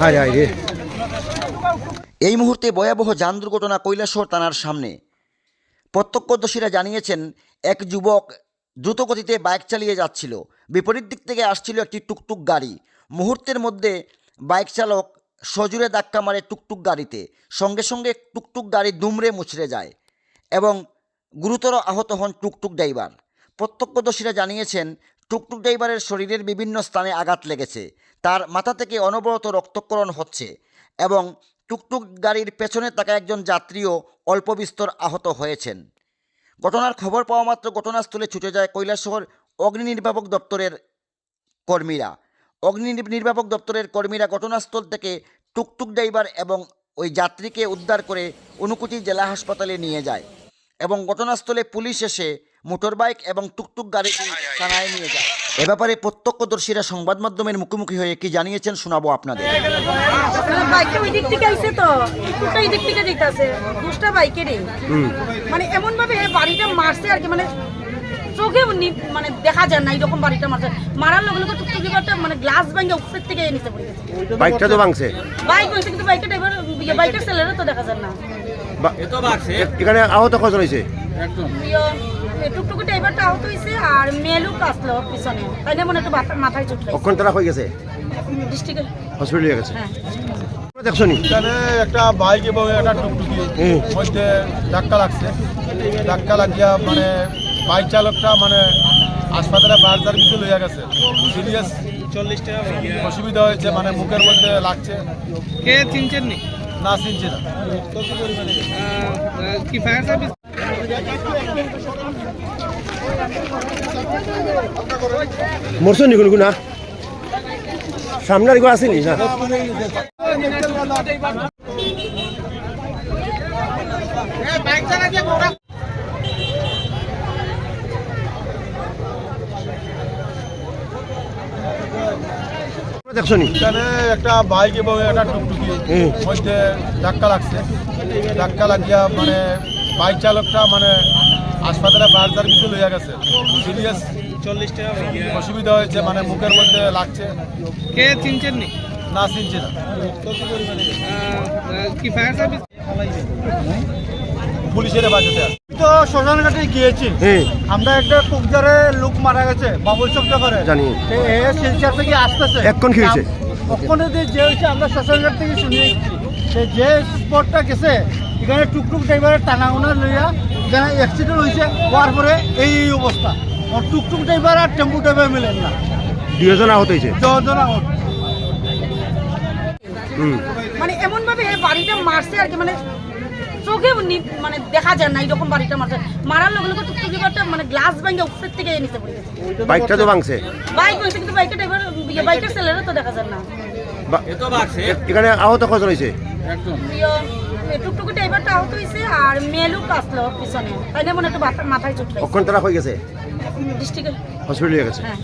হায় এই মুহূর্তে ভয়াবহ যান দুর্ঘটনা কৈলাসহর থানার সামনে। প্রত্যক্ষদর্শীরা জানিয়েছেন, এক যুবক দ্রুতগতিতে বাইক চালিয়ে যাচ্ছিল। বিপরীত দিক থেকে আসছিল একটি টুকটুক গাড়ি। মুহূর্তের মধ্যে বাইক চালক সজুরে ধাক্কা মারে টুকটুক গাড়িতে। সঙ্গে সঙ্গে টুকটুক গাড়ি দুমড়ে মুচড়ে যায় এবং গুরুতর আহত হন টুকটুক ড্রাইভার। প্রত্যক্ষদর্শীরা জানিয়েছেন টুকটুক ড্রাইভারের শরীরের বিভিন্ন স্থানে আঘাত লেগেছে। তার মাথা থেকে অনবরত রক্তক্ষরণ হচ্ছে এবং টুকটুক গাড়ির পেছনে থাকা একজন যাত্রীও অল্প বিস্তর আহত হয়েছেন। ঘটনার খবর পাওয়া মাত্র ঘটনাস্থলে ছুটে যায় কৈলাসহর অগ্নি নির্বাপক দপ্তরের কর্মীরা। অগ্নি নির- নির্বাপক দপ্তরের কর্মীরা ঘটনাস্থল থেকে টুকটুক ড্রাইভার এবং ওই যাত্রীকে উদ্ধার করে অনুকুটি জেলা হাসপাতালে নিয়ে যায় এবং ঘটনাস্থলে পুলিশ এসে মোটরবাইক এবং টুকটুক গাড়িটি থানায় নিয়ে যায়। এ ব্যাপারে প্রত্যক্ষদর্শীরা সংবাদ মাধ্যমের মুখোমুখি হয়ে কি জানিয়েছেন শোনাবো আপনাদের। মানে এমন ভাবে বাড়িটা মারছে আর কি মানে চোখে নি- মানে দেখা যায় না এরকম বাড়িটা মারছে। মারার লগে লগে টুকটুক ব্যাপারটা মানে গ্লাস ভাঙে উপরের থেকে নিচে পড়ে গেছে। বাইকটা তো ভাঙছে। বাইক হয়েছে কিন্তু বাইকের ড্রাইভার বাইকের ছেলেরও তো দেখা যায় না। এখানে আহত কজন হয়েছে? ইয়ে, টুকটুকি ড্রাইভারটা আহত হয়েছে আর মেলুক আসলো পিছনে। তাই না মনে একটু মাথায় চোট তারা হয়ে গেছে? ডিস্ট্রিক্টে হসপিটালে গেছে? হ্যাঁ এখানে একটা বাইক এবং একটা টুকটুকি মধ্যে ধাক্কা লাগছে। ধাক্কা লাগিয়া মানে বাইক চালকটা মানে হাসপাতালে ফায়ার সার্ভিসে লইয়া গেছে। সিরিয়াস চল্লিশ টাকা অসুবিধা হয়েছে মানে মুখের মধ্যে লাগছে। কে চিনছেন না? চিনছে না। কি ফায়ার সার্ভিস মরছো নি কোনো। না সামনে আর আসেনি না? দেখছ নি? একটা বাইক এবং একটা টুকটুকি। মধ্যে ধাক্কা লাগছে। ধাক্কা লাগিয়া মানে বাইক চালকটা মানে হাসপাতালে ফায়ার সার্ভিসে লইয়া গেছে। সিরিয়াস চল্লিশ টাকা অসুবিধা হয়েছে মানে মুখের মধ্যে লাগছে। কে চিনছেন নি? না চিনছে না। কি ফায়ার সার্ভিস? পুলিশের তো শ্মশানঘাটে গিয়েছি। হ্যাঁ। আমরা একটা কুকজারে লোক মারা গেছে বাবুল চক্র করে জানি। এ শিলচর থেকে আসতেছে। এক্ষণ কি হয়েছে? ওখানে যে হয়েছে আমরা শ্মশানঘাট থেকে শুনে এসেছি। সে যে স্পটটা গেছে এখানে টুকটুক ড্রাইভারের টানাগোনা লইয়া এখানে অ্যাক্সিডেন্ট হয়েছে হওয়ার পরে এই এই অবস্থা। আর টুকটুক ড্রাইভার আর টেম্পু ড্রাইভার মিলেন না। দুজন আহত হয়েছে দশজন আহত। মানে এমন ভাবে বাড়িটা মারছে আর কি মানে চোখে নি- মানে দেখা যায় না এরকম বাড়িটা মারছে। মারার লগে লগে টুকটুকি ব্যাপারটা মানে গ্লাস ভাঙে উপরের থেকে নিচে পড়ে গেছে। বাইকটা তো ভাঙছে? বাইক হয়েছে কিন্তু বাইকের ড্রাইভার বাইকের ছেলেরও তো দেখা যায় না। এখানে আহত কজন হয়েছে টুকটুকি ড্রাইভারটা আহত হয়েছে আর মেলুক আসলো পিছনে। তাই না মনে একটু মাথা- মাথায় চুট তারা হয়ে গেছে? ডিস্ট্রিক্টে হসপিটালে গেছে? হ্যাঁ